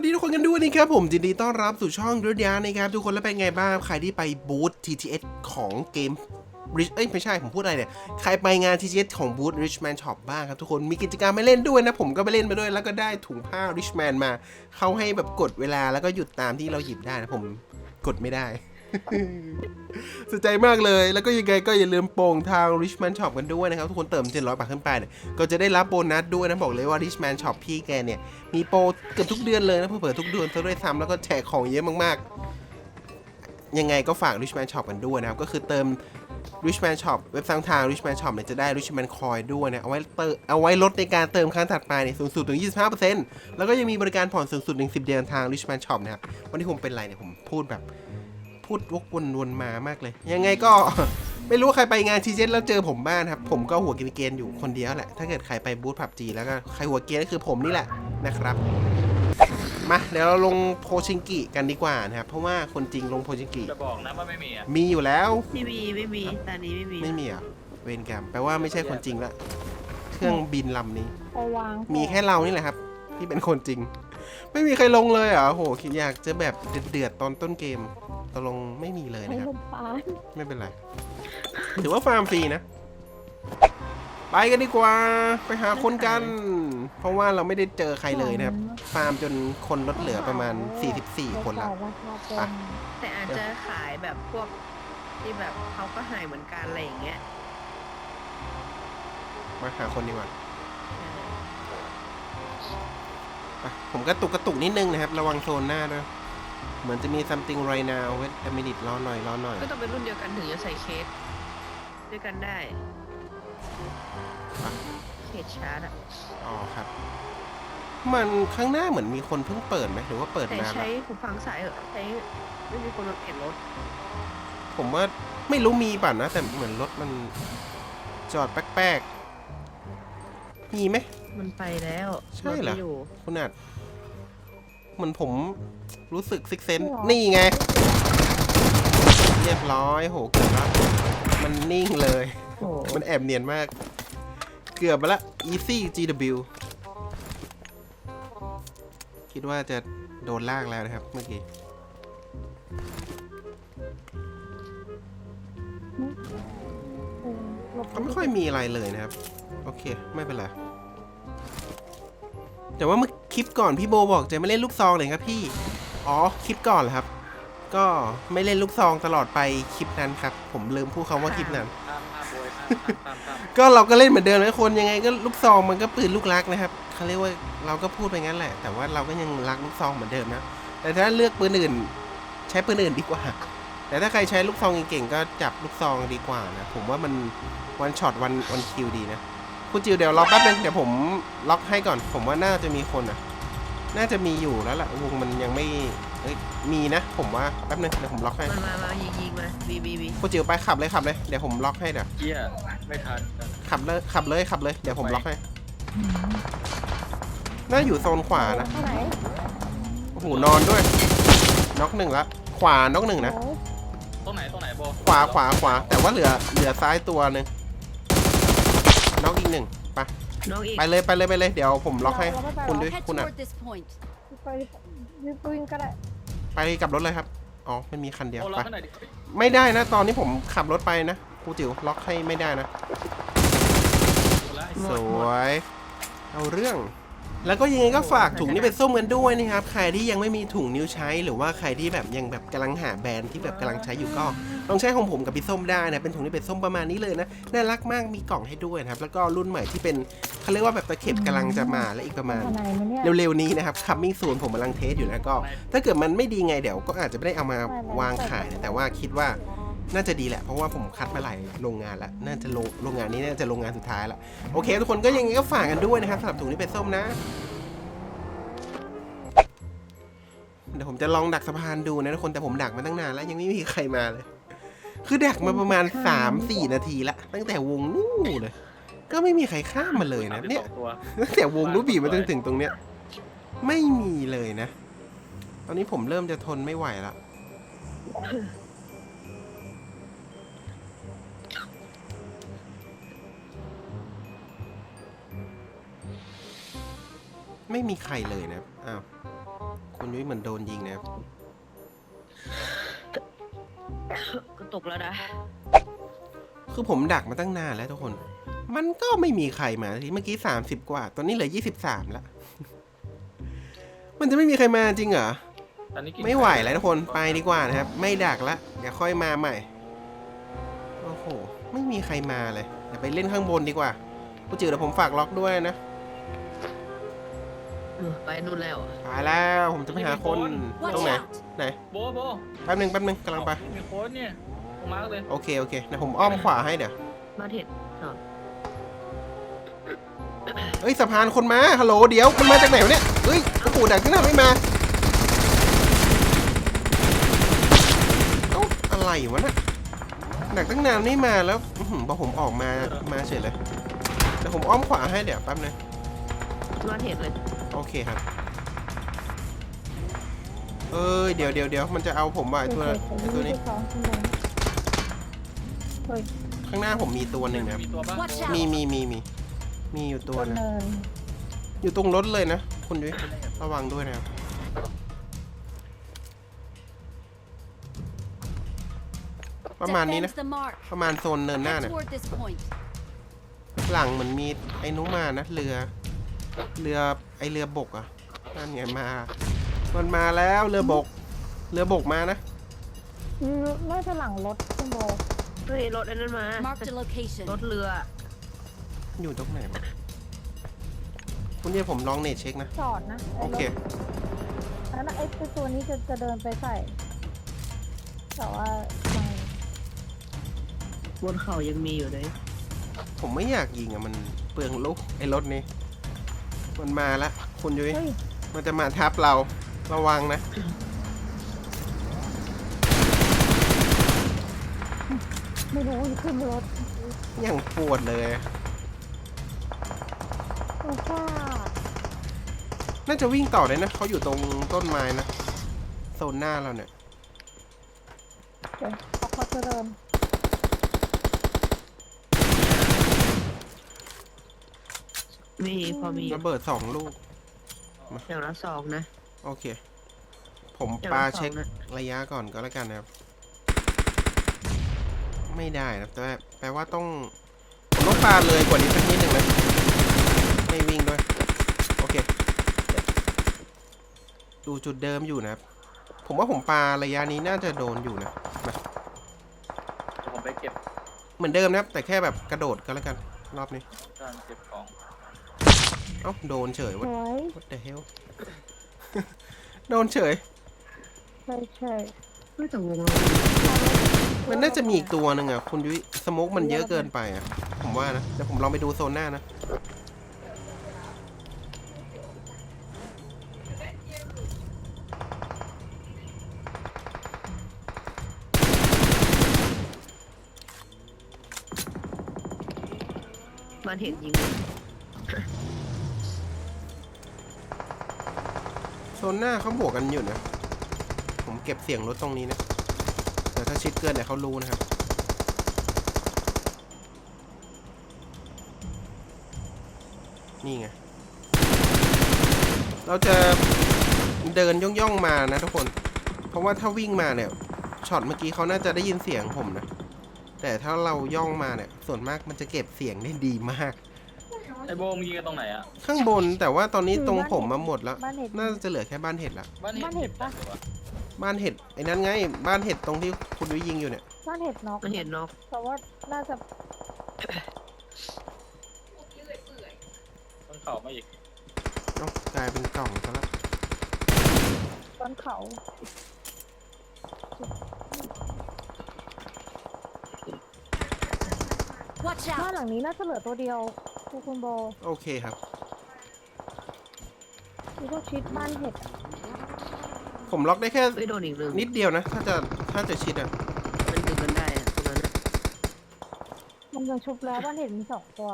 วัสดีทุกคนกันด้วยนะครับผมยินดีต้อนรับสู่ช่องดุดยานะครับทุกคนแล้วเป็นไงบ้างใครที่ไปบูธ TTS ของเกมริชเอ้ยไม่ใช่ผมพูดอะไรเนี่ยใครไปงาน TTS ของบูธ Richman Shop บ้างครับทุกคนมีกิจกรรมไปเล่นด้วยนะ ผมก็ไปเล่นมาด้วย แล้วก็ได้ถุงผ้า Richman มาเขาให้แบบกดเวลาแล้วก็หยุดตามที่เราหยิบได้นะผมกดไม่ได้ สนใจมากเลย แล้วก็ยังไงก็อย่าลืมโปร่งทาง Richman Shop กันด้วยนะครับ ทุกคนเติม 700 บาทขึ้นไปเนี่ยก็จะได้รับโบนัสด้วยนะ บอกเลยว่า Richman Shop พี่แกเนี่ย มีโปรเกือบทุกเดือนเลยนะ เผื่อทุกเดือนซะด้วยซ้ำแล้วก็แจกของเยอะมากๆ ยังไงก็ฝาก Richman Shop กันด้วยนะครับ ก็คือเติม Richman Shop เว็บทางทาง Richman Shop เนี่ยจะได้ Richman Coin ด้วยนะ เอาไว้เติมเอาไว้ลดในการเติมครั้งถัดไปเนี่ยสูงสุดถึง 25%แล้วก็ยังมีบริการผ่อนสูงสุดถึง10 เดือนทาง Richman Shop นะครับวันนี้ผมเป็นไรเนี่ยผมพูดแบบ พูดวกวนวนมามากเลย ยังไงก็ไม่รู้ว่าใครไปงานทีเจแล้วเจอผมบ้างครับ ผมก็หัวกินเกนอยู่คนเดียวแหละ ถ้าเกิดใครไปบูธผับจีแล้วก็ใครหัวเกนก็คือผมนี่แหละนะครับ มาเดี๋ยวเราลงโพชิงกิกันดีกว่านะครับ เพราะว่าคนจริงลงโพชิงกิ จะบอกนะว่าไม่มีอะมีอยู่แล้ว ไม่มีไม่มีตอนนี้ไม่มีไม่มีเหรอะเวรกรรมแปลว่าไม่ใช่คนจริงละ เครื่องบินลำนี้ไปวางมีแค่เรานี่แหละครับ ที่เป็นคนจริง ไม่มีใครลงเลยเหรอโหคิดอยากจะแบบเดือดๆตอนต้นเกมตกลงไม่มีเลยให้นะครับลมปานไม่เป็นไร ถือว่าฟาร์มฟรีนะ ไปกันดีกว่า ไปหาคนกัน เพราะว่าเราไม่ได้เจอใครเลยนะครับ ฟาร์มจนคนลดเหลือประมาณ 44 คนละราคาเต็ไปมแต่อาจจะขายแบบพวกที่แบบเขาก็หายเหมือนกันอะไรอย่างเงี้ย มาหาคนดีกว่าไป ผมกระตุกกระตุกนิดนึงนะครับ ระวังโซนหน้าด้วย เหมือนจะมี something right now wait a minute รอหน่อยรอหน่อย ก็ต้องเป็นรุ่นเดียวกันถึงจะใส่เคสด้วยกันได้อะเคสชาร์จอะอ๋อครับ มันข้างหน้าเหมือนมีคนเพิ่งเปิดไหมหรือว่าเปิดแต่นานใช้แล้วหูฟังสายเหอะใช้ไม่มีคนมาเปลี่ยนรถผมว่าไม่รู้มีป่ะนะ แต่เหมือนรถมันจอดแป๊กๆมีไหม มันไปแล้วใช่เหรอ ถไม่อยู่คุณอาจเหมือนผมรู้สึกซิกเซนนี่ไง เรียบร้อยโหเกือบละมันนิ่งเลย โอ้โหมันแอบเนียนมาก เกือบไปละ easy GW คิดว่าจะโดนลากแล้วนะครับ เมื่อกี้เออหลบก็ไม่ค่อยมีอะไรเลยนะครับ โอเค ไม่เป็นไร แต่ว่าเมื่อคลิปก่อนพี่โบบอกจะไม่เล่นลูกซองเลยครับพี่ อ๋อคลิปก่อนเหรอครับ ก็ไม่เล่นลูกซองตลอดไปคลิปนั้นครับ ผมลืมพูดคำว่าคลิปนั้น ก็เราก็เล่นเหมือนเดิมนะคนยังไงก็ลูกซองมันก็ปืนลูกรักนะครับเขาเรียกว่าเราก็พูดไปงั้นแหละ แต่ว่าเราก็ยังรักลูกซองเหมือนเดิมนะ แต่ถ้าเลือกปืนอื่น ใช้ปืนอื่นดีกว่าแต่ถ้าใครใช้ลูกซองเก่งๆก็จับลูกซองดีกว่านะผมว่ามันวันช็อตวันวันคิวดีนะ คุณจิวเดี๋ยวรอแป๊บนึงเดี๋ยวผมล็อกให้ก่อน ผมว่าน่าจะมีคนอะ น่าจะมีอยู่แล้วล่ะวงมันยังไม่เอ้ยมีนะ ผมว่าแป๊บนึงเดี๋ยวผมล็อกให้มามามายิงยิงมาบีบีบีคุณจิวไปขับเลยขับเลยเดี๋ยวผมล็อกให้เดี๋ยวเกียไม่ทันขับเลยขับเลยขับเลยเดี๋ยวผมล็อกให้น่าอยู่โซนขวานะเท่าไหร่โอ้โหนอนด้วยน็อกหนึ่งละขวาน็อกหนึ่งนะโอ้ยตรงไหนตรงไหนโบขวาขวาขวาแต่ว่าเหลือเหลือซ้ายตัวหนึ่ง น็อกอีกหนึ่งไปน้องอีกไปเลยไปเลยไปเลยเดี๋ยวผมล็อกให้เราไม่ไปคุณหรด้อวย Head คุณอะ toward this point. ไปยืดวิ่งก็ได้ไปกับรถเลยครับอ๋อไม่มีคันเดียวโอ้ไปเราขนาดดิเฮ้ยไม่ได้นะ ตอนนี้ผมขับรถไปนะครูจิ๋วล็อกให้ไม่ได้นะ โอ้ละสวย เอาเรื่อง แล้วก็ยังไงก็ฝากถุงนี้เป็นส้มกันด้วยนะครับ ใครที่ยังไม่มีถุงนิ้วใช้ หรือว่าใครที่แบบยังแบบกำลังหาแบรนด์ที่แบบกำลังใช้อยู่ก็ลองใช้ของผมกับพี่ส้มได้นะเป็นถุงนี้เป็นส้มประมาณนี้เลยนะน่ารักมากมีกล่องให้ด้วยนะครับ แล้วก็รุ่นใหม่ที่เป็นเขาเรียกว่าแบบตะเข็บกำลังจะมาและอีกประมาณข้างในมันเนี่ยเร็วๆนี้นะครับ coming soon ผมกำลังเทสอยู่แล้วก็ ถ้าเกิดมันไม่ดีไงเดี๋ยวก็อาจจะไม่ได้เอามาวางขายนะแต่ว่าคิดว่า น่าจะดีแหละ เพราะว่าผมคัดมาหลายโรงงานแล้วน่าจะโรงโรงงานนี้น่าจะโรงงานสุดท้ายละโอเค ทุกคนก็ยังไงก็ฝากกันด้วยนะครับสำหรับถุงนี้เป็นส้มนะเดี๋ยวผมจะลองดักสะพานดูนะทุกคนแต่ผมดักมาตั้งนานแล้วยังไม่มีใครมาเลย คือดักมาประมาณ 3-4 นาทีละตั้งแต่วงนู้นเลย ก็ไม่มีใครข้ามมาเลยนะเนี่ยตัวตั้งแต่วงรูบีมาจนถึงตรงเนี้ยไม่มีเลยนะ ตอนนี้ผมเริ่มจะทนไม่ไหวละ ไม่มีใครเลยนะอ้าวคุณยุ้ยเหมือนโดนยิงนะครับก็ตกแล้วนะ คือผมดักมาตั้งนานแล้วทุกคน มันก็ไม่มีใครมาทีเมื่อกี้สามสิบกว่า ตอนนี้เหลือยี่สิบสามแล้วมันจะไม่มีใครมาจริงเหรอตอนนี้กินไม่ไหวแล้วทุกคนไปดีกว่านะครับ ไม่ดักละเดี๋ยวค่อยมาใหม่โอ้โหไม่มีใครมาเลยเดี๋ยวไปเล่นข้างบนดีกว่าผู้จืดเดี๋ยวผมฝากล็อกด้วยนะเออ ไปนู่นแล้วอะไปแล้วผมจะไปหาคนตรงไหนไหนโบโบแป๊บนึงแป๊บนึงกำลังไปมีโค้ดเนี่ยตรงมาร์กเลยโอเคโอเคเดี๋ยวผมอ้อมขวาให้เดี๋ยวมาเห็ดอ๋อเอ้ยสะพานคนมาฮัลโหลเดี๋ยวมันมาจากไหนวะเนี่ยเฮ้ยโอ้โหดักตั้งนานไม่มาเอ้าอะไรวะน่ะดักตั้งนานไม่มาแล้วอื้อหือพอผมออกมามาเฉยเลยเดี๋ยวผมอ้อมขวาให้เดี๋ยวแป๊บนึงมาเห็ดเลยโอเคครับ เอ้ย เดี๋ยวเดี๋ยวเดี๋ยวมันจะเอาผมว่ะไอ้ตัวไอ้ตัวนี้สองชั่วโมงเฮ้ยข้างหน้าผมมีตัวหนึ่งนะครับมีตัวบ้าง Watch โบ out มีมีมีมีมีอยู่ตัวบนนะเนินอยู่ตรงรถเลยนะคุณยุ้ยระวังด้วยนะครับประมาณนี้นะ Defend the mark. ประมาณโซนเนินหน้า Head เนี่ย toward this point. หลังเหมือนมีไอ้นุมานะเรือ เรือไอเรือบกอะนั่นไงมา มันมาแล้วเรือบก เรือบกมานะอืมน่าจะหลังรถคุณโบเฮ้ยรถไอ้นั่นมา Marked a location. รถเรือ อยู่ตรงไหนวะคุณเดียวผมลองเน็ตเช็คนะ จอดนะไโอเครถแล้วนะไอ้ตัวนี้จะจะเดินไปใส่แต่ว่ายังบนเขายังมีอยู่เลยผมไม่อยากยิงอะมันเปลืองลูกไอ้รถนี้ มันมาละคุณยุ้ยเฮ้ย มันจะมาทับเรา ระวังนะ ไม่รู้อยู่ขึ้นรถอย่างปวดเลยโอ้ฟ้าน่าจะวิ่งต่อได้นะ เขาอยู่ตรงต้นไม้นะ โซนหน้าเราเนี่ย เดี๋ยวเขาเขาจะเดิน มีพอมีระเบิดสองลูก อย่างละสองนะ โอเค ผมอย่างปาละสอเช็คงนะระยะก่อนก็แล้วกันนะครับ ไม่ได้นะแต่ว่าแปลว่าต้องผมต้องปาเลยกว่านี้สักนิดหนึ่งนะไม่วิ่งด้วย โอเค ดูจุดเดิมอยู่นะครับผมว่าผมปาระยะนี้น่าจะโดนอยู่นะมาเดี๋ยวผมไปเก็บ เหมือนเดิมนะครับ แต่แค่แบบกระโดดก็แล้วกัน รอบนี้การเก็บของ เอ้าโดนเฉยสวะวย what the hell โดนเฉยใช่ใช่เฮ้ยแต่วงเรามันน่าจะมีอีกตัวหนึ่งอะ คุณยุ้ยสโมกมันเยอะเกินไปอะ ผมว่านะเดี๋ยวผมลองไปดูโซนหน้านะมาเห็ดยิง โซนหน้าเขาบวกกันอยู่นะ ผมเก็บเสียงรถตรงนี้นะ แต่ถ้าชิดเกินเดี๋ยเขารู้นะครับ นี่ไง เราจะเดินย่องๆมานะทุกคน เพราะว่าถ้าวิ่งมาเนี่ย ช็อตเมื่อกี้เขาน่าจะได้ยินเสียงผมนะ แต่ถ้าเราย่องมาเนี่ย ส่วนมากมันจะเก็บเสียงได้ดีมาก อโบมึงยิงกันตรงไหนอะข้างบนแต่ว่าตอนนี้ตรงผมมาหมดแล้ว บ้านเห็ดน่าจะเหลือแค่บ้านเห็ดละ บ้านเห็ดบ้านเห็ดปะดี๋ยววบ้านเห็ดไอ้นั้นไง บ้านเห็ดตรงที่คุณวิยิงอยู่เนี่ย บ้านเห็ดน็อกมาเห็ดนอกแต่ว่าน่าจะต้นเข่ามาอีกเอ้ากลายเป็นกล่องซะแล้วบนเขา Watch บ้าน out. หลังนี้น่าจะเหลือตัวเดียว คุณคุณโบโอเคครับนี่ก็ชิดบ้านเห็ดผมล็อกได้แค่เฮ้ยโดนอีกหนึ่งนิดเดียวนะ ถ้าจะถ้าจะชิดอะ มันดึงกันได้อะตรงนั้นอะมันยังชุบแล้วบ้านเห็ดมีสองตัว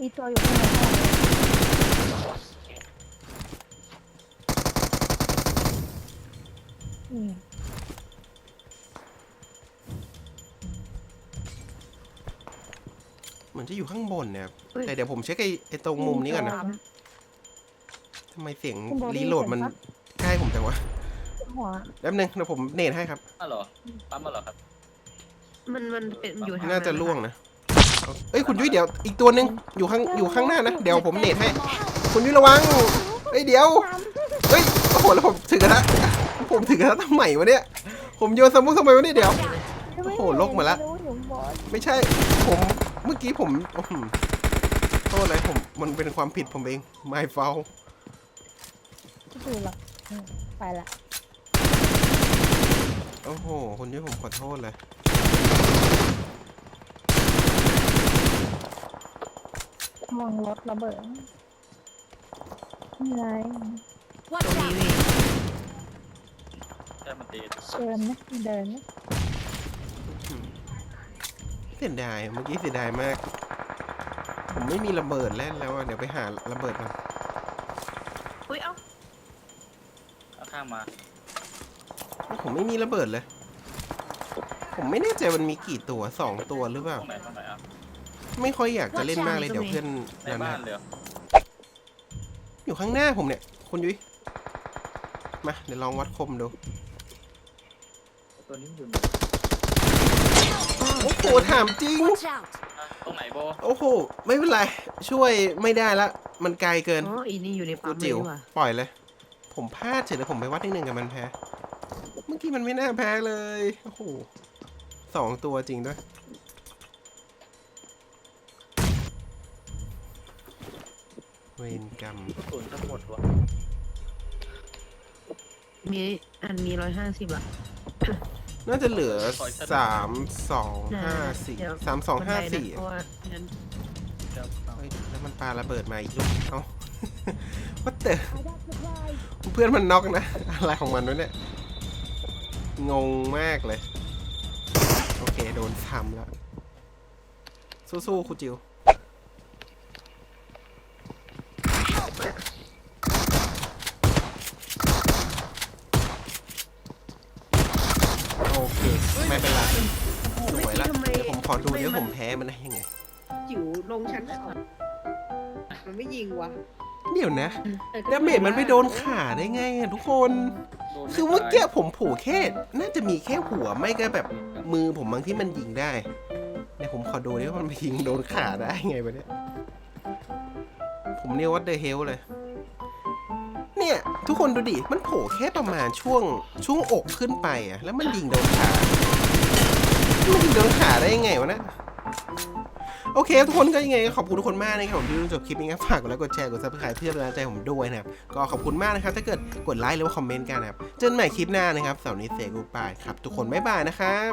มีตัวอยู่ข้างในห้อง อืม เหมือนจะอยู่ข้างบนเนี่ยเฮ้ย แต่เดี๋ยวผมเช็คไอ้ไอ้ตรงมุมนี้ก่อนนะปั๊มทำไมเสียงคุณโบได้ยินรีโหลดมันเสียงปะ ใกล้ผมแต่ว่าหัว แป๊บนึงเดี๋ยวผมเนตให้ครับ อ้าวเหรอปั๊มมาเหรอครับ มันมันเป็นอยู่ทางน่าจะไหล่วงนะเอาเอ้ยคุณยุ้ยเดี๋ยวอีกตัวหนึงอยู่ข้างอยู่ข้างหน้านะเดี๋ยวผมเนตให้ คุณยุ้ยระวังเอ้ยเดี๋ยวเฮ้ยโอ้โหแล้วผมถือกระทะ ผมถือกระทะทำไมวะเนี่ย ผมโยนสมุกทำไมวะเนี่ยเดี๋ยว โอ้โหลกมาละไรู้อยู่บนไม่ใช่ ผมเมื่อกี้ผมอื้อหือโทษเลยผมมันเป็นความผิดผมเอง my fault ไม่ดูหรอกอืมไปละโอ้โหคุณยุ้ยผมขอโทษเลยมองรถระเบิดนี่ไงต Watch รงนี้ out! พี่แค่มันตีเดินไหมเดินไหมเสียดายเมื่อกี้เสียดายมาก ผมไม่มีระเบิดแล่นแล้วอะเดี๋ยวไปหาระเบิดก่อนอุ้ยเอ้าเอาข้างมาผมไม่มีระเบิดเลย ผมไม่แน่ใจมันมีกี่ตัวสองตัวหรือเปล่า ตรงไหนตรงไหนอะไม่ค่อยอยากจะเล่นมากเลยเดี๋ยวเพื่อนในนั่นบ้านนะเลยเหรออยู่ข้างหน้าผมเนี่ยคุณยุ้ยมาเดี๋ยวลองวัดคมดู ตัวนี้มันอยู่โอ้โหถามจริง Watch out! อะตรงไหนโบโอ้โห ไม่เป็นไร ช่วยไม่ได้ละ มันไกลเกิน อ๋ออีนี่อยู่ในกูปั๊มเลยจิ๋วดีกว่าปล่อยเลย ผมพลาดเฉยเลยผมไปวัดที่หนึ่งกับมันแพ้ เมื่อกี้มันไม่น่าแพ้เลย โอ้โหสองตัวจริงด้วย เวรกรรมกระสุนทั้งหมดวะมีอันมีร้อยห้าสิบอะ น่าจะเหลือสามสองห้าสี่เดี๋ยวสามสองห้าบันไดนะสี่เพราะว่างั้นเดี๋ยวเอาเฮ้ยแล้วมันปาระเบิดมาอีกลูกเอ้า ว่าแต่เพื่อนมันน็อกนะ อะไรของมันวะเนี่ย งงมากเลย โอเค โดนทำแล้ว สู้ๆครูจิว โอเค ไม่เป็นไรสวยละทำไมเดี๋ยวผมขอดูทำไมเดี๋ยวมันผมแพ้มันได้ยังไง จิ๋วลงชั้นสองมันไม่ยิงวะเดี๋ยวนะดาเมจมันไปโดนขาได้ไงอะทุกคนโดนคือเมื่อกี้ผมผูกแค่ น่าจะมีแค่หัวไม่ก็แบบมือผมบางที่มันยิงได้เดี๋ยวผมขอดูดิว่ามันไปยิงโดนขาได้ไงวะเนี่ย ผมเรียกว่าเดอะเฮลเลย เนี่ย ทุกคนดูดิ มันโผล่แค่ประมาณช่วงช่วงอกขึ้นไปอะแล้วมันยิงโดนขา มันยิงโดนขาได้ยังไงวะเนะโอเคทุกคนก็ยังไงขอบคุณทุกคนมากนะครับผมที่ดูจบคลิปนี้ครับฝากกดไลค์กดแชร์กดซับสไครต์เพื่อเป็นกำลังใจผมด้วยนะครับก็ขอบคุณมากนะครับถ้าเกิดกดไลค์หรือว่าคอมเมนต์กันนะครับเจอกันใหม่คลิปหน้านะครับเสาร์นี้เซกูปายครับทุกคนบ๊ายบายนะครับ